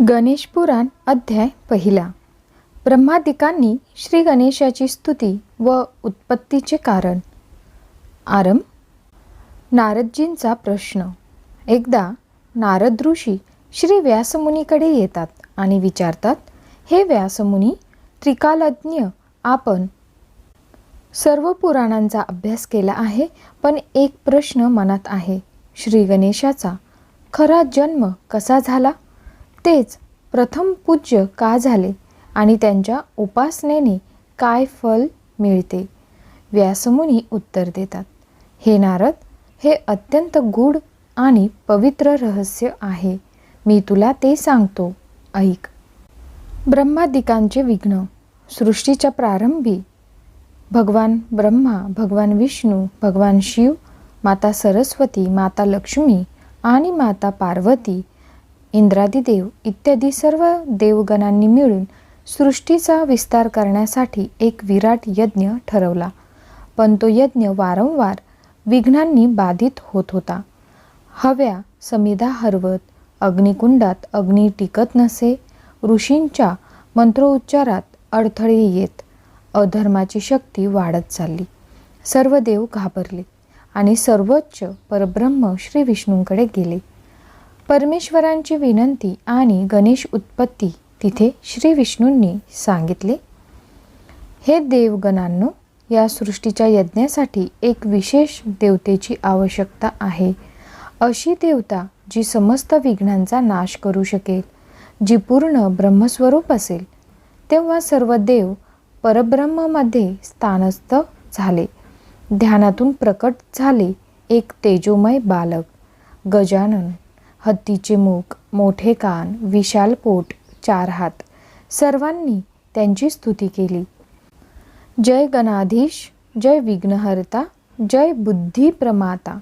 गणेश पुराण अध्याय पहिला. ब्रह्मादिकांनी श्री गणेशाची स्तुती व उत्पत्तीचे कारण. आरंभ. नारदजींचा प्रश्न. एकदा नारद ऋषी श्री व्यासमुनीकडे येतात आणि विचारतात हे व्यासमुनी त्रिकालज्ञ आपण सर्व पुराणांचा अभ्यास केला आहे पण एक प्रश्न मनात आहे. श्री गणेशाचा खरा जन्म कसा झाला? तेच प्रथम पूज्य का झाले आणि त्यांच्या उपासनेने काय फल मिळते? व्यासमुनी उत्तर देतात हे नारद हे अत्यंत गूढ आणि पवित्र रहस्य आहे. मी तुला ते सांगतो. ऐक. ब्रह्मादिकांचे विघ्न सृष्टीच्या प्रारंभी. भगवान ब्रह्मा भगवान विष्णू भगवान शिव माता सरस्वती माता लक्ष्मी आणि माता पार्वती इंद्रादिदेव इत्यादी सर्व देवगणांनी मिळून सृष्टीचा विस्तार करण्यासाठी एक विराट यज्ञ ठरवला. पण तो यज्ञ वारंवार विघ्नांनी बाधित होत होता. हव्या समिधा हरवत अग्निकुंडात अग्नी टिकत नसे ऋषींच्या मंत्रोच्चारात अडथळे येत अधर्माची शक्ती वाढत चालली. सर्व देव घाबरले आणि सर्वोच्च परब्रह्म श्री विष्णूंकडे गेले. परमेश्वरांची विनंती आणि गणेश उत्पत्ती तिथे श्री विष्णूंनी सांगितले. हे देवगणांनो या सृष्टीच्या यज्ञासाठी एक विशेष देवतेची आवश्यकता आहे. अशी देवता जी समस्त विघ्नांचा नाश करू शकेल जी पूर्ण ब्रह्मस्वरूप असेल तेव्हा सर्व देव परब्रह्ममध्ये स्थानस्थ झाले. ध्यानातून प्रकट झाले एक तेजोमय बालक गजानन. हत्तीचे मुख मोठे कान विशाल पोट चार हात. सर्वांनी त्यांची स्तुती केली. जय गणाधीश जय विघ्नहर्ता जय बुद्धी प्रमाता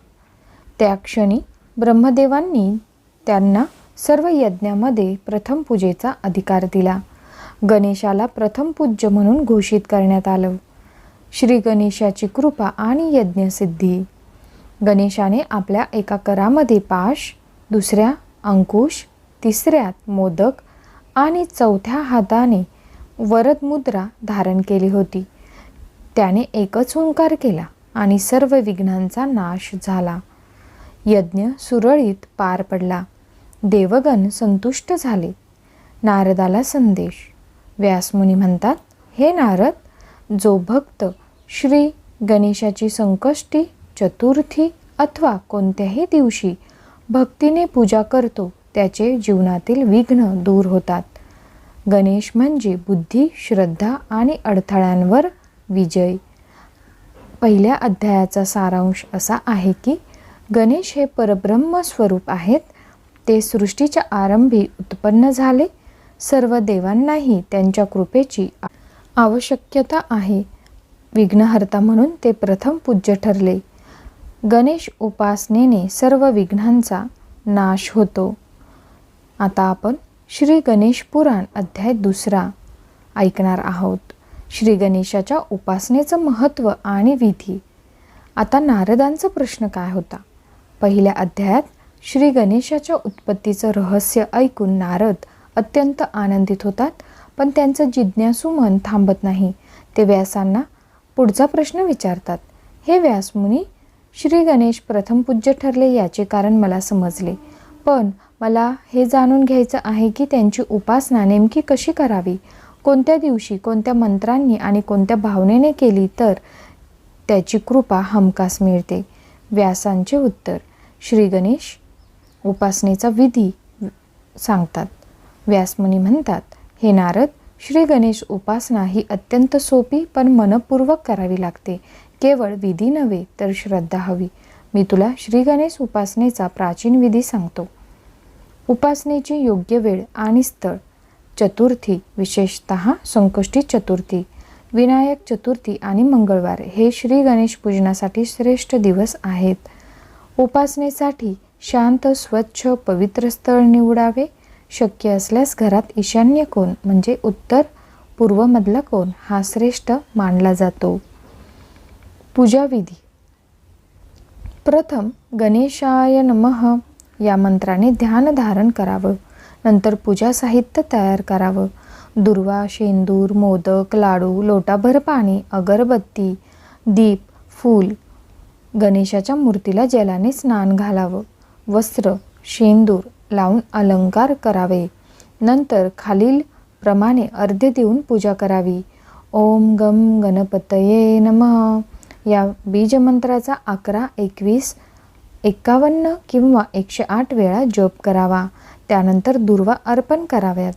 त्या क्षणी ब्रह्मदेवांनी त्यांना सर्व यज्ञामध्ये प्रथम पूजेचा अधिकार दिला. गणेशाला प्रथम पूज्य म्हणून घोषित करण्यात आलं. श्री गणेशाची कृपा आणि यज्ञसिद्धी. गणेशाने आपल्या एका करामध्ये पाश दुसऱ्या अंकुश तिसऱ्यात मोदक आणि चौथ्या हाताने वरदमुद्रा धारण केली होती. त्याने एकच हुंकार केला आणि सर्व विघ्नांचा नाश झाला. यज्ञ सुरळीत पार पडला. देवगण संतुष्ट झाले. नारदाला संदेश. व्यासमुनी म्हणतात हे नारद जो भक्त श्री गणेशाची संकष्टी चतुर्थी अथवा कोणत्याही दिवशी भक्तीने पूजा करतो त्याचे जीवनातील विघ्न दूर होतात. गणेश म्हणजे बुद्धी श्रद्धा आणि अडथळ्यांवर विजय. पहिल्या अध्यायाचा सारांश असा आहे की गणेश हे परब्रह्म स्वरूप आहेत ते सृष्टीच्या आरंभी उत्पन्न झाले सर्व देवांनाही त्यांच्या कृपेची आवश्यकता आहे. विघ्नहर्ता म्हणून ते प्रथम पूज्य ठरले. गणेश उपासनेने सर्व विघ्नांचा नाश होतो. आता आपण श्री गणेश पुराण अध्याय दुसरा ऐकणार आहोत. श्री गणेशाच्या उपासनेचं महत्त्व आणि विधी. आता नारदांचा प्रश्न काय होता? पहिल्या अध्यायात श्री गणेशाच्या उत्पत्तीचं रहस्य ऐकून नारद अत्यंत आनंदित होतात पण त्यांचं जिज्ञासू मन थांबत नाही. ते व्यासांना पुढचा प्रश्न विचारतात. हे व्यासमुनी श्री गणेश प्रथम पूज्य ठरले याचे कारण मला समजले. पण मला हे जाणून घ्यायचं आहे की त्यांची उपासना नेमकी कशी करावी? कोणत्या दिवशी कोणत्या मंत्रांनी आणि कोणत्या भावनेने केली तर त्याची कृपा हमखास मिळते? व्यासांचे उत्तर. श्री गणेश उपासनेचा विधी सांगतात. व्यासमुनी म्हणतात हे नारद श्री गणेश उपासना ही अत्यंत सोपी पण मनपूर्वक करावी लागते. केवळ विधी नव्हे तर श्रद्धा हवी. मी तुला श्री गणेश उपासनेचा प्राचीन विधी सांगतो. उपासनेची योग्य वेळ आणि स्थळ. चतुर्थी विशेषत संकष्टी चतुर्थी. विनायक चतुर्थी आणि मंगळवार हे श्री गणेश पूजनासाठी श्रेष्ठ दिवस आहेत. उपासनेसाठी शांत स्वच्छ पवित्र स्थळ निवडावे. शक्य असल्यास घरात ईशान्य कोण म्हणजे उत्तर पूर्वमधला कोण हा श्रेष्ठ मानला जातो. पूजाविधी. प्रथम गणेशाय नमः. या मंत्राने ध्यान धारण करावं. नंतर पूजा साहित्य तयार करावं. दुर्वा शेंदूर मोदक लाडू लोटाभर पाणी अगरबत्ती दीप फूल गणेशाच्या मूर्तीला जलाने स्नान घालावं. वस्त्र शेंदूर लावून अलंकार करावे. नंतर खालील प्रमाणे अर्ध्य देऊन पूजा करावी. ओम गम गणपतये नमः. या बीजमंत्राचा अकरा एकवीस एकावन्न किंवा एकशे आठ वेळा जप करावा. त्यानंतर दुर्वा अर्पण कराव्यात.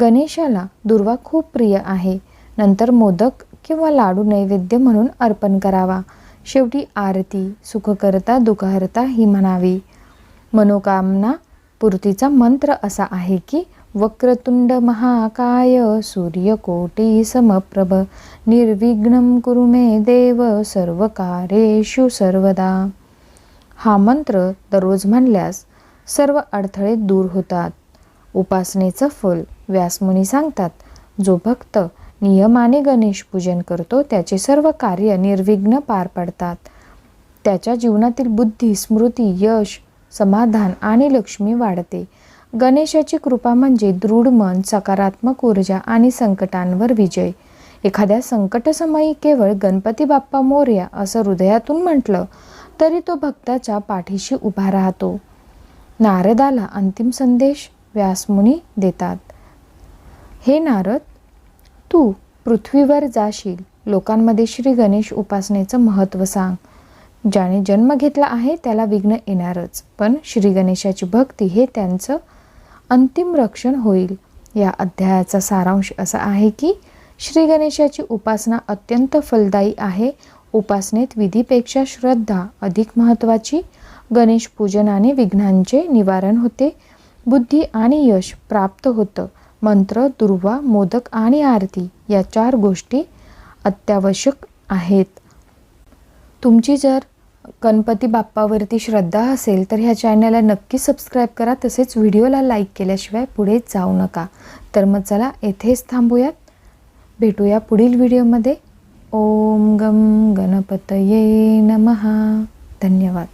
गणेशाला दुर्वा खूप प्रिय आहे. नंतर मोदक किंवा लाडू नैवेद्य म्हणून अर्पण करावा. शेवटी आरती सुखकर्ता दुखहर्ता ही म्हणावी. मनोकामना पूर्तीचा मंत्र असा आहे की वक्रतुंड महाकाय सूर्यकोटिसमप्रभ निर्विघ्नं कुरु मे देव सर्व कार्येषु सर्वदा. हा मंत्र दररोज म्हणल्यास सर्व अडथळे दूर होतात. उपासनेचं फल व्यासमुनी सांगतात जो भक्त नियमाने गणेश पूजन करतो त्याचे सर्व कार्य निर्विघ्न पार पडतात. त्याच्या जीवनातील बुद्धी स्मृती यश समाधान आणि लक्ष्मी वाढते. गणेशाची कृपा म्हणजे दृढ मन सकारात्मक ऊर्जा आणि संकटांवर विजय. एखाद्या संकटसमयी केवळ गणपती बाप्पा मोर्या असं हृदयातून म्हटलं तरी तो भक्ताच्या पाठीशी उभा राहतो. नारदाला अंतिम संदेश व्यासमुनी देतात. हे नारद तू पृथ्वीवर जाशील. लोकांमध्ये श्री गणेश उपासनेचं महत्त्व सांग. ज्याने जन्म घेतला आहे त्याला विघ्न येणारच पण श्री गणेशाची भक्ती हे त्यांचं अंतिम रक्षण होईल. या अध्यायाचा सारांश असा आहे की श्री गणेशाची उपासना अत्यंत फलदायी आहे. उपासनेत विधीपेक्षा श्रद्धा अधिक महत्त्वाची. गणेश पूजनाने विघ्नांचे निवारण होते. बुद्धी आणि यश प्राप्त होतं. मंत्र दुर्वा मोदक आणि आरती या चार गोष्टी अत्यावश्यक आहेत. तुमची जर गणपती बाप्पावरती श्रद्धा असेल तर ह्या चॅनलला नक्की सबस्क्राईब करा. तसेच व्हिडिओला लाईक केल्याशिवाय पुढे जाऊ नका. तर मग चला येथेच थांबूयात. भेटूया पुढील व्हिडिओमध्ये. ओम गम गणपतये नमहा धन्यवाद.